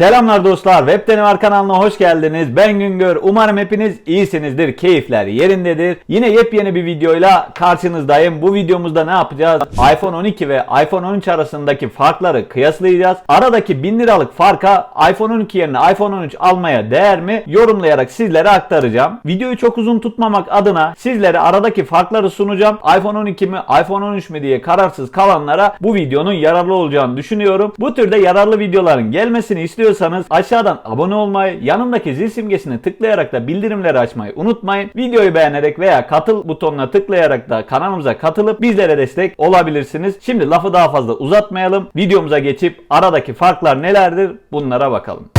Selamlar dostlar. Web Denivar kanalına hoş geldiniz. Ben Güngör. Umarım hepiniz iyisinizdir. Keyifler yerindedir. Yine yepyeni bir videoyla karşınızdayım. Bu videomuzda ne yapacağız? iPhone 12 ve iPhone 13 arasındaki farkları kıyaslayacağız. Aradaki 1000 liralık farka iPhone 12 yerine iPhone 13 almaya değer mi? Yorumlayarak sizlere aktaracağım. Videoyu çok uzun tutmamak adına sizlere aradaki farkları sunacağım. iPhone 12 mi, iPhone 13 mi diye kararsız kalanlara bu videonun yararlı olacağını düşünüyorum. Bu türde yararlı videoların gelmesini istiyorsanız aşağıdan abone olmayı, yanındaki zil simgesini tıklayarak da bildirimleri açmayı unutmayın. Videoyu beğenerek veya katıl butonuna tıklayarak da kanalımıza katılıp bizlere destek olabilirsiniz. Şimdi lafı daha fazla uzatmayalım. Videomuza geçip aradaki farklar nelerdir bunlara bakalım.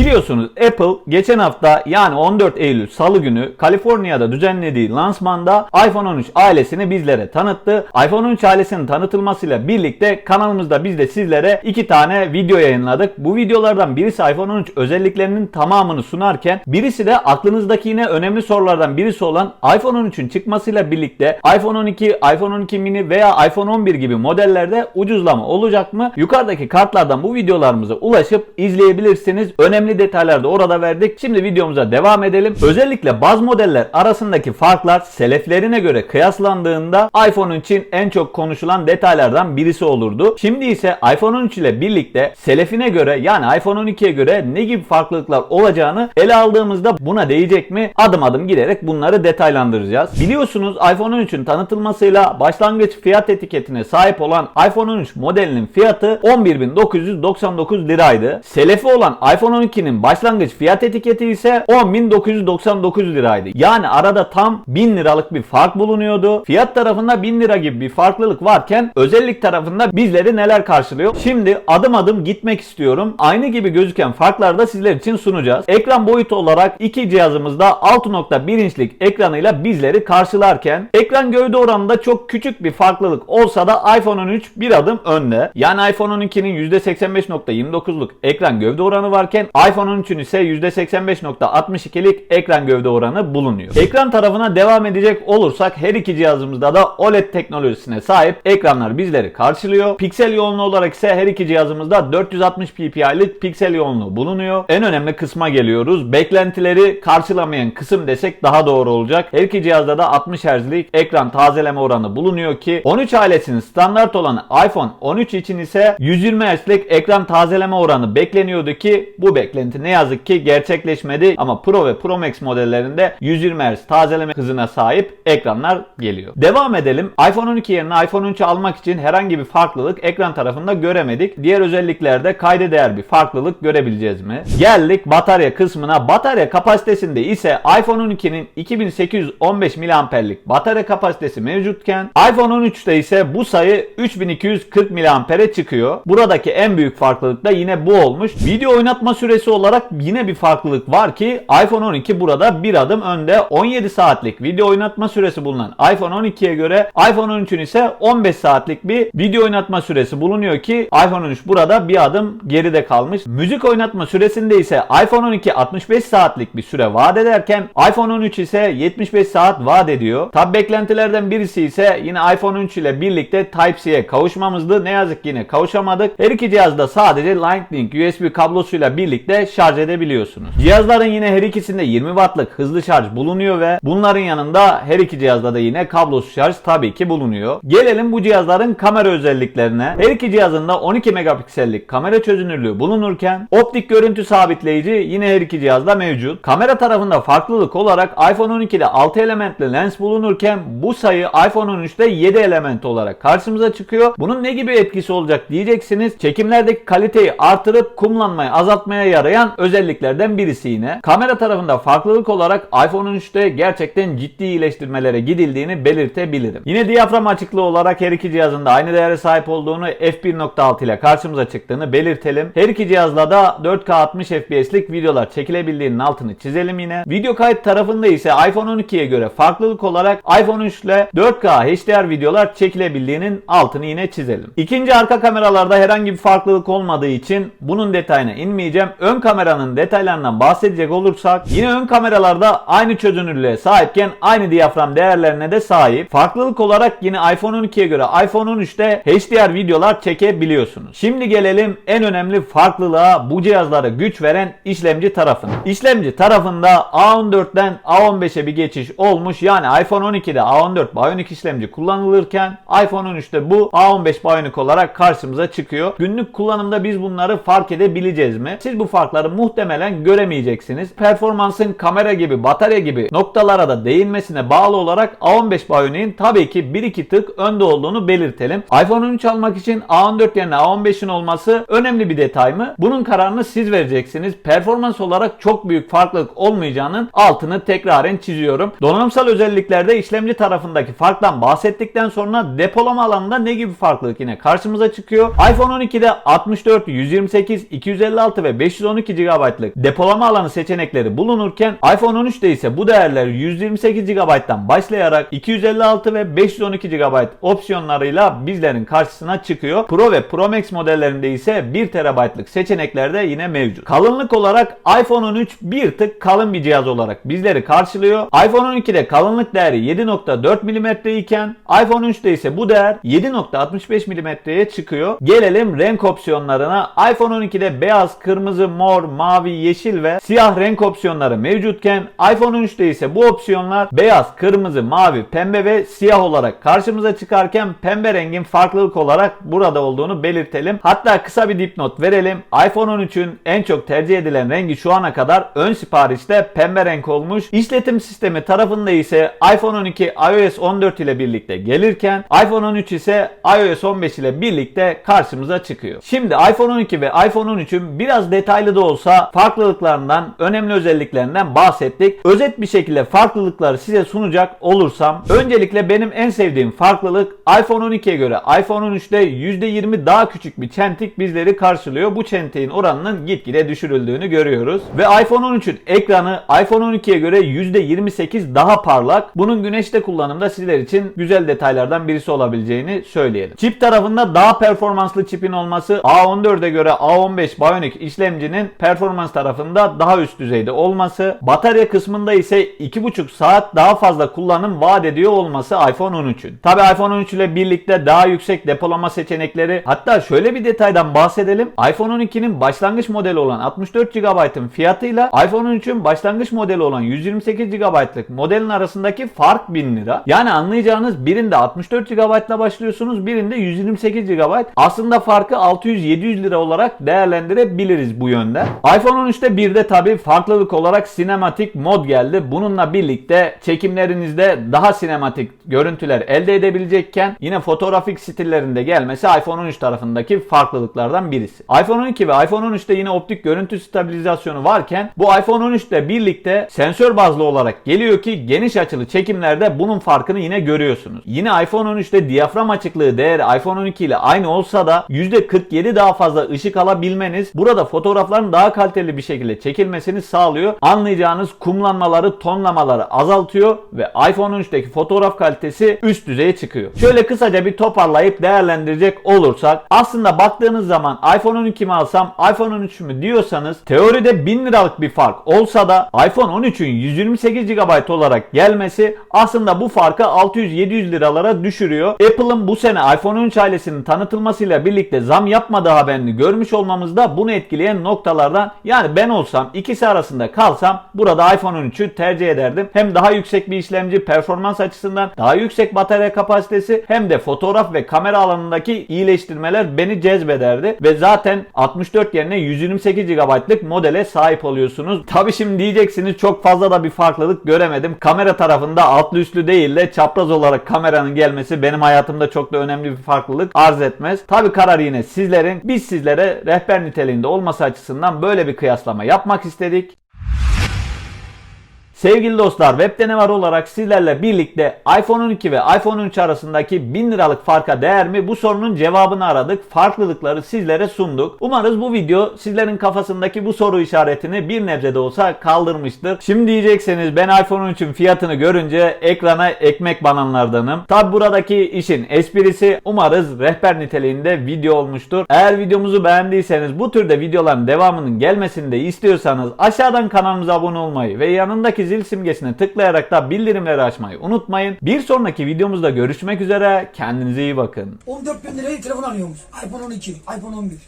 Biliyorsunuz Apple geçen hafta yani 14 Eylül Salı günü Kaliforniya'da düzenlediği lansmanda iPhone 13 ailesini bizlere tanıttı. iPhone 13 ailesinin tanıtılmasıyla birlikte kanalımızda biz de sizlere iki tane video yayınladık. Bu videolardan birisi iPhone 13 özelliklerinin tamamını sunarken birisi de aklınızdaki yine önemli sorulardan birisi olan iPhone 13'ün çıkmasıyla birlikte iPhone 12, iPhone 12 mini veya iPhone 11 gibi modellerde ucuzlama olacak mı? Yukarıdaki kartlardan bu videolarımıza ulaşıp izleyebilirsiniz. Önemli detaylar da orada verdik. Şimdi videomuza devam edelim. Özellikle baz modeller arasındaki farklar seleflerine göre kıyaslandığında iPhone için en çok konuşulan detaylardan birisi olurdu. Şimdi ise iPhone 13 ile birlikte selefine göre yani iPhone 12'ye göre ne gibi farklılıklar olacağını ele aldığımızda buna değecek mi? Adım adım giderek bunları detaylandıracağız. Biliyorsunuz iPhone 13'ün tanıtılmasıyla başlangıç fiyat etiketine sahip olan iPhone 13 modelinin fiyatı 11.999 liraydı. Selefi olan iPhone 12'nin başlangıç fiyat etiketi ise 10.999 liraydı. Yani arada tam 1000 liralık bir fark bulunuyordu. Fiyat tarafında 1000 lira gibi bir farklılık varken özellik tarafında bizleri neler karşılıyor? Şimdi adım adım gitmek istiyorum. Aynı gibi gözüken farkları da sizler için sunacağız. Ekran boyutu olarak iki cihazımızda 6.1 inçlik ekranıyla bizleri karşılarken ekran gövde oranında çok küçük bir farklılık olsa da iPhone 13 bir adım önde. Yani iPhone 12'nin %85.29'luk ekran gövde oranı varken iPhone 13'ün ise %85.62'lik ekran gövde oranı bulunuyor. Ekran tarafına devam edecek olursak her iki cihazımızda da OLED teknolojisine sahip ekranlar bizleri karşılıyor. Piksel yoğunluğu olarak ise her iki cihazımızda 460 ppi'lik piksel yoğunluğu bulunuyor. En önemli kısma geliyoruz. Beklentileri karşılamayan kısım desek daha doğru olacak. Her iki cihazda da 60 Hz'lik ekran tazeleme oranı bulunuyor ki 13 ailesinin standart olan iPhone 13 için ise 120 Hz'lik ekran tazeleme oranı bekleniyordu ki bu beklenti ne yazık ki gerçekleşmedi ama Pro ve Pro Max modellerinde 120 Hz tazeleme hızına sahip ekranlar geliyor. Devam edelim. iPhone 12 yerine iPhone 13 almak için herhangi bir farklılık ekran tarafında göremedik. Diğer özelliklerde kayda değer bir farklılık görebileceğiz mi? Geldik batarya kısmına. Batarya kapasitesinde ise iPhone 12'nin 2815 mAh'lik batarya kapasitesi mevcutken iPhone 13'te ise bu sayı 3240 mAh'e çıkıyor. Buradaki en büyük farklılık da yine bu olmuş. Video oynatma süresi olarak yine bir farklılık var ki iPhone 12 burada bir adım önde 17 saatlik video oynatma süresi bulunan iPhone 12'ye göre iPhone 13'ün ise 15 saatlik bir video oynatma süresi bulunuyor ki iPhone 13 burada bir adım geride kalmış. Müzik oynatma süresinde ise iPhone 12 65 saatlik bir süre vaat ederken iPhone 13 ise 75 saat vaat ediyor. Tabi beklentilerden birisi ise yine iPhone 13 ile birlikte Type-C'ye kavuşmamızdı. Ne yazık ki yine kavuşamadık. Her iki cihazda sadece Lightning USB kablosuyla birlikte şarj edebiliyorsunuz. Cihazların yine her ikisinde 20 wattlık hızlı şarj bulunuyor ve bunların yanında her iki cihazda da yine kablosuz şarj tabii ki bulunuyor. Gelelim bu cihazların kamera özelliklerine. Her iki cihazında 12 megapiksellik kamera çözünürlüğü bulunurken optik görüntü sabitleyici yine her iki cihazda mevcut. Kamera tarafında farklılık olarak iPhone 12'de 6 elementli lens bulunurken bu sayı iPhone 13'te 7 element olarak karşımıza çıkıyor. Bunun ne gibi etkisi olacak diyeceksiniz. Çekimlerdeki kaliteyi artırıp kumlanmayı azaltmaya yarayan özelliklerden birisi yine. Kamera tarafında farklılık olarak iPhone 13'te gerçekten ciddi iyileştirmelere gidildiğini belirtebilirim. Yine diyafram açıklığı olarak her iki cihazın da aynı değere sahip olduğunu f1.6 ile karşımıza çıktığını belirtelim. Her iki cihazla da 4K 60 FPS'lik videolar çekilebildiğinin altını çizelim yine. Video kayıt tarafında ise iPhone 12'ye göre farklılık olarak iPhone 3 ile 4K HDR videolar çekilebildiğinin altını yine çizelim. İkinci arka kameralarda herhangi bir farklılık olmadığı için bunun detayına inmeyeceğim. Ön ön kameranın detaylarından bahsedecek olursak yine ön kameralarda aynı çözünürlüğe sahipken aynı diyafram değerlerine de sahip. Farklılık olarak yine iPhone 12'ye göre iPhone 13'te HDR videolar çekebiliyorsunuz. Şimdi gelelim en önemli farklılığa bu cihazlara güç veren işlemci tarafına. İşlemci tarafında A14'ten A15'e bir geçiş olmuş. Yani iPhone 12'de A14 Bionic işlemci kullanılırken iPhone 13'te bu A15 Bionic olarak karşımıza çıkıyor. Günlük kullanımda biz bunları fark edebileceğiz mi? Siz bu farkları muhtemelen göremeyeceksiniz. Performansın kamera gibi, batarya gibi noktalara da değinmesine bağlı olarak A15 Bionic'in tabii ki 1-2 tık önde olduğunu belirtelim. iPhone 13 almak için A14 yerine A15'in olması önemli bir detay mı? Bunun kararını siz vereceksiniz. Performans olarak çok büyük farklılık olmayacağının altını tekraren çiziyorum. Donanımsal özelliklerde işlemci tarafındaki farktan bahsettikten sonra depolama alanında ne gibi farklılık yine karşımıza çıkıyor. iPhone 12'de 64, 128, 256 ve 512 GB'lık depolama alanı seçenekleri bulunurken iPhone 13'te ise bu değerler 128 GB'dan başlayarak 256 ve 512 GB opsiyonlarıyla bizlerin karşısına çıkıyor. Pro ve Pro Max modellerinde ise 1 TB'lık seçenekler de yine mevcut. Kalınlık olarak iPhone 13 bir tık kalın bir cihaz olarak bizleri karşılıyor. iPhone 12'de kalınlık değeri 7.4 mm iken iPhone 13'te ise bu değer 7.65 mm'ye çıkıyor. Gelelim renk opsiyonlarına. iPhone 12'de beyaz, kırmızı, mor, mavi, yeşil ve siyah renk opsiyonları mevcutken iPhone 13'te ise bu opsiyonlar beyaz, kırmızı, mavi, pembe ve siyah olarak karşımıza çıkarken pembe rengin farklılık olarak burada olduğunu belirtelim. Hatta kısa bir dipnot verelim. iPhone 13'ün en çok tercih edilen rengi şu ana kadar ön siparişte pembe renk olmuş. İşletim sistemi tarafında ise iPhone 12 iOS 14 ile birlikte gelirken iPhone 13 ise iOS 15 ile birlikte karşımıza çıkıyor. Şimdi iPhone 12 ve iPhone 13'ün biraz detaylı da olsa farklılıklarından, önemli özelliklerinden bahsettik. Özet bir şekilde farklılıkları size sunacak olursam öncelikle benim en sevdiğim farklılık iPhone 12'ye göre iPhone 13'te %20 daha küçük bir çentik bizleri karşılıyor. Bu çentiğin oranının gitgide düşürüldüğünü görüyoruz. Ve iPhone 13'ün ekranı iPhone 12'ye göre %28 daha parlak. Bunun güneşte kullanımda sizler için güzel detaylardan birisi olabileceğini söyleyelim. Çip tarafında daha performanslı çipin olması A14'e göre A15 Bionic işlemcinin performans tarafında daha üst düzeyde olması, batarya kısmında ise 2,5 saat daha fazla kullanım vaat ediyor olması iPhone 13'ün. Tabi iPhone 13 ile birlikte daha yüksek depolama seçenekleri hatta şöyle bir detaydan bahsedelim. iPhone 12'nin başlangıç modeli olan 64 GB'ın fiyatıyla iPhone 13'ün başlangıç modeli olan 128 GB'lık modelin arasındaki fark 1000 lira. Yani anlayacağınız birinde 64 GB ile başlıyorsunuz birinde 128 GB. Aslında farkı 600-700 lira olarak değerlendirebiliriz bu yönde. iPhone 13'te bir de tabi farklılık olarak sinematik mod geldi. Bununla birlikte çekimlerinizde daha sinematik görüntüler elde edebilecekken yine fotoğrafik stillerinde gelmesi iPhone 13 tarafındaki farklılıklardan birisi. iPhone 12 ve iPhone 13'te yine optik görüntü stabilizasyonu varken bu iPhone 13 ile birlikte sensör bazlı olarak geliyor ki geniş açılı çekimlerde bunun farkını yine görüyorsunuz. Yine iPhone 13'te diyafram açıklığı değeri iPhone 12 ile aynı olsa da %47 daha fazla ışık alabilmeniz burada fotoğrafların daha kaliteli bir şekilde çekilmesini sağlıyor. Anlayacağınız kumlanmaları, tonlamaları azaltıyor ve iPhone 13'teki fotoğraf kalitesi üst düzeye çıkıyor. Şöyle kısaca bir toparlayıp değerlendirecek olursak aslında baktığınız zaman iPhone 12 mi alsam iPhone 13 mü diyorsanız teoride 1000 liralık bir fark olsa da iPhone 13'ün 128 GB olarak gelmesi aslında bu farkı 600-700 liralara düşürüyor. Apple'ın bu sene iPhone 13 ailesinin tanıtılmasıyla birlikte zam yapmadığı haberini görmüş olmamız da bunu etkileyen noktalardan. Yani ben olsam ikisi arasında kalsam burada iPhone 13'ü tercih ederdim. Hem daha yüksek bir işlemci performans açısından daha yüksek batarya kapasitesi hem de fotoğraf ve kamera alanındaki iyileştirmeler beni cezbederdi. Ve zaten 64 yerine 128 GB'lık modele sahip oluyorsunuz. Tabi şimdi diyeceksiniz çok fazla da bir farklılık göremedim. Kamera tarafında altlı üstlü değil de çapraz olarak kameranın gelmesi benim hayatımda çok da önemli bir farklılık arz etmez. Tabi karar yine sizlerin. Biz sizlere rehber niteliğinde olması açısından böyle bir kıyaslama yapmak istedik. Sevgili dostlar webde ne var olarak sizlerle birlikte iPhone 12 ve iPhone 13 arasındaki 1000 liralık farka değer mi bu sorunun cevabını aradık. Farklılıkları sizlere sunduk. Umarız bu video sizlerin kafasındaki bu soru işaretini bir nebze de olsa kaldırmıştır. Şimdi diyecekseniz ben iPhone 13'ün fiyatını görünce ekrana ekmek bananlardanım. Tabi buradaki işin esprisi umarız rehber niteliğinde video olmuştur. Eğer videomuzu beğendiyseniz bu türde videoların devamının gelmesini de istiyorsanız aşağıdan kanalımıza abone olmayı ve yanındaki zil simgesine tıklayarak da bildirimleri açmayı unutmayın. Bir sonraki videomuzda görüşmek üzere. Kendinize iyi bakın. 14 bin liraya telefon alıyormuş. iPhone 12, iPhone 11.